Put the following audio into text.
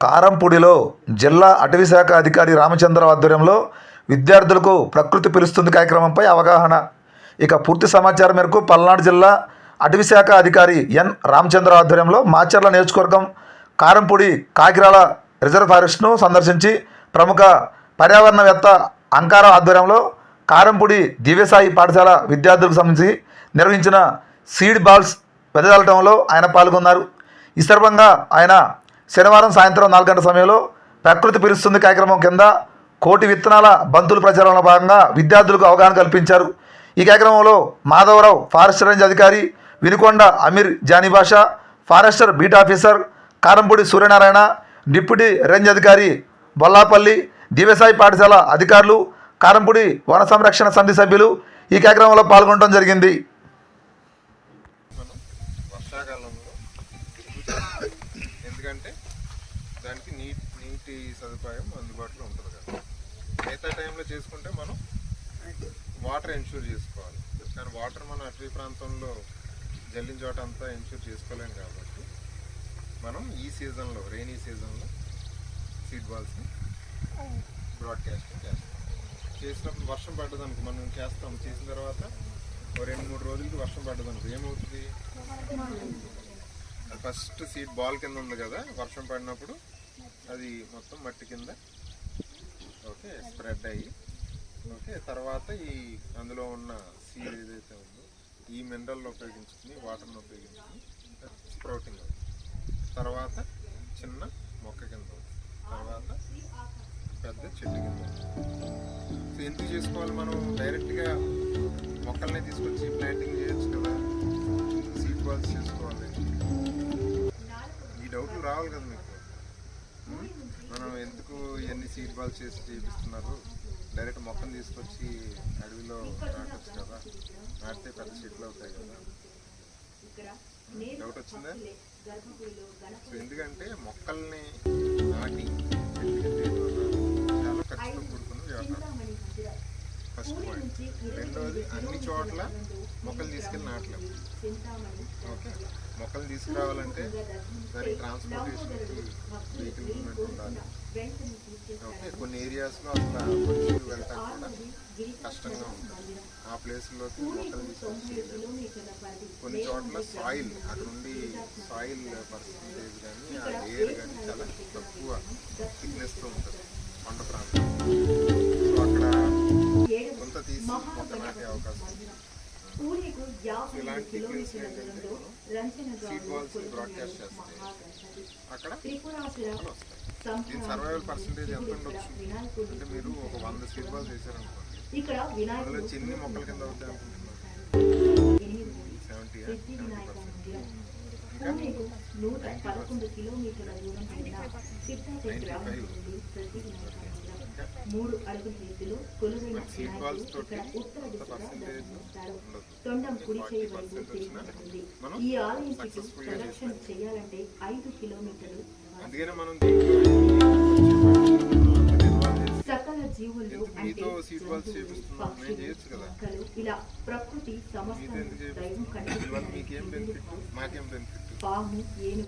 కారంపూడిలో జిల్లా అటవీశాఖ అధికారి రామచంద్ర ఆధ్వర్యంలో విద్యార్థులకు ప్రకృతి పిలుస్తుంది కార్యక్రమంపై అవగాహన. ఇక పూర్తి సమాచారం మేరకు పల్నాడు జిల్లా అటవీశాఖ అధికారి ఎన్ రామచంద్ర ఆధ్వర్యంలో మాచర్ల నియోజకవర్గం కారంపూడి కాకిరాల రిజర్వ్ ఫారెస్ట్ను సందర్శించి ప్రముఖ పర్యావరణవేత్త అంకారం ఆధ్వర్యంలో కారంపూడి దివ్యసాయి పాఠశాల విద్యార్థులకు సంబంధించి నిర్వహించిన సీడ్ బాల్స్ వెదజల్లటంలో ఆయన పాల్గొన్నారు. ఈ సందర్భంగా ఆయన శనివారం సాయంత్రం నాలుగు గంటల సమయంలో ప్రకృతి పిలుస్తుంది కార్యక్రమం కింద కోటి విత్తనాల బంతుల ప్రచారంలో భాగంగా విద్యార్థులకు అవగాహన కల్పించారు. ఈ కార్యక్రమంలో మాధవరావు ఫారెస్ట్ రేంజ్ అధికారి Vinukonda Amir Jani forester beat officer Karampudi Suryanarayana deputy range అధికారి బొల్లాపల్లి దివ్యసాయి పాఠశాల అధికారులు కారంపూడి వన సంరక్షణ సమితి సభ్యులు ఈ కార్యక్రమంలో పాల్గొనడం జరిగింది. వర్షాకాలంలో ఎందుకంటే దానికి నీట్ నీటి సదుపాయం అందుబాటులో ఉంటుంది కదా. మిగతా టైంలో చేసుకుంటే మనం వాటర్ ఎన్ష్యూర్ చేసుకోవాలి. కానీ వాటర్ మనం అటవీ ప్రాంతంలో జల్లిన చోట అంతా ఎన్ష్యూర్ చేసుకోలేము కాబట్టి మనం ఈ సీజన్లో రెయినీ సీజన్లో సీడ్ బాల్స్ని బ్రాడ్కాస్టింగ్ చేస్తాం. చేసినప్పుడు వర్షం పడ్డదనుకో మనం చేస్తాం. చేసిన తర్వాత ఓ రెండు మూడు రోజులకి వర్షం పడ్డదనుకో ఏమవుతుంది? ఫస్ట్ సీడ్ బాల్ కింద ఉంది కదా వర్షం పడినప్పుడు అది మొత్తం మట్టి కింద. ఓకే స్ప్రెడ్ అయ్యి. ఓకే తర్వాత ఈ అందులో ఉన్న సీడ్ ఏదైతే ఉందో ఈ మినరల్ ఉపయోగించుకుని వాటర్ని ఉపయోగించుకుని స్ప్రౌటింగ్ అవుతుంది. తర్వాత చిన్న మొక్క కింద అవుతుంది. తర్వాత పెద్ద చెట్టు కింద సో ఎందుకు చేసుకోవాలి మనం? డైరెక్ట్గా మొక్కల్ని తీసుకొచ్చి ప్లాంటింగ్ చేయొచ్చు కదా. సీడ్ బాల్స్ చేసుకోవాలి డౌట్లు రావాలి కదా మీకు? మనం ఎందుకు ఇవన్నీ సీడ్ బాల్స్ చేసి చేపిస్తున్నారు? డైరెక్ట్ మొక్కను తీసుకొచ్చి అడవిలో నాటచ్చు కదా. నాటితే పెద్ద చెట్లు అవుతాయి కదా. డౌట్ వచ్చిందా? సో ఎందుకంటే మొక్కల్ని నాటి చాలా ఖర్చుతో కూడుకున్న వ్యవహారం ఫస్ట్ పాయింట్ రెండోది అన్ని చోట్ల మొక్కలు తీసుకెళ్ళి నాటలేము. ఓకే. మొక్కలు తీసుకురావాలంటే దానికి ట్రాన్స్పోర్టేషన్కి వెహికల్ మూమెంట్ ఉండాలి. ఓకే కొన్ని ఏరియాస్లో అసలు మనుషులు వెళ్ళటం కూడా కష్టంగా ఉంటుంది. ఆ ప్లేస్లోకి మొక్కలు తీసుకొని కొన్ని చోట్ల సాయిల్ అక్కడ ఉండి సాయిల్ పర్సంటేజ్ కానీ ఆ ఎయిర్ కానీ చాలా తక్కువ థిక్నెస్తో ఉంటుంది కొండ ప్రాంతం. సో అక్కడ కొంత తీసి కొంత నాటే అవకాశం. బ్రాడ్కాస్ట్ చేస్తాయి అక్కడ? మొక్కలు వస్తాయి దీని సర్వైవల్ పర్సంటేజ్ ఎంత ఉండొచ్చు? అంటే మీరు ఒక వంద సీడ్ బాల్స్ వేసారనుకోండి ఇక్కడ వినాయకుడు చిన్ని మొక్కల కింద అవుతాయి అనుకుంటున్నారు సెవెంటీ సెవెంటీ పర్సెంట్ పూణేకు నూట పదకొండు కిలోమీటర్ల దూరం మూడు అడుగుల ఎత్తులో కొలువైన ఉత్తర దిశగా ఉండదు తొండం కుడి ఫార్టీ చేయి వైపు పర్సెంట్ తిరిగి వచ్చినా ఉంటుంది మనం ఈ ఆలయం సక్సెస్ఫుల్గా ప్రదక్షిణ. చేయాలంటే ఐదు కిలోమీటర్లు. సకల జీవులు అంటే. మొక్కలు ఇలా ప్రకృతి సమస్త దైవం పాము ఏనుగు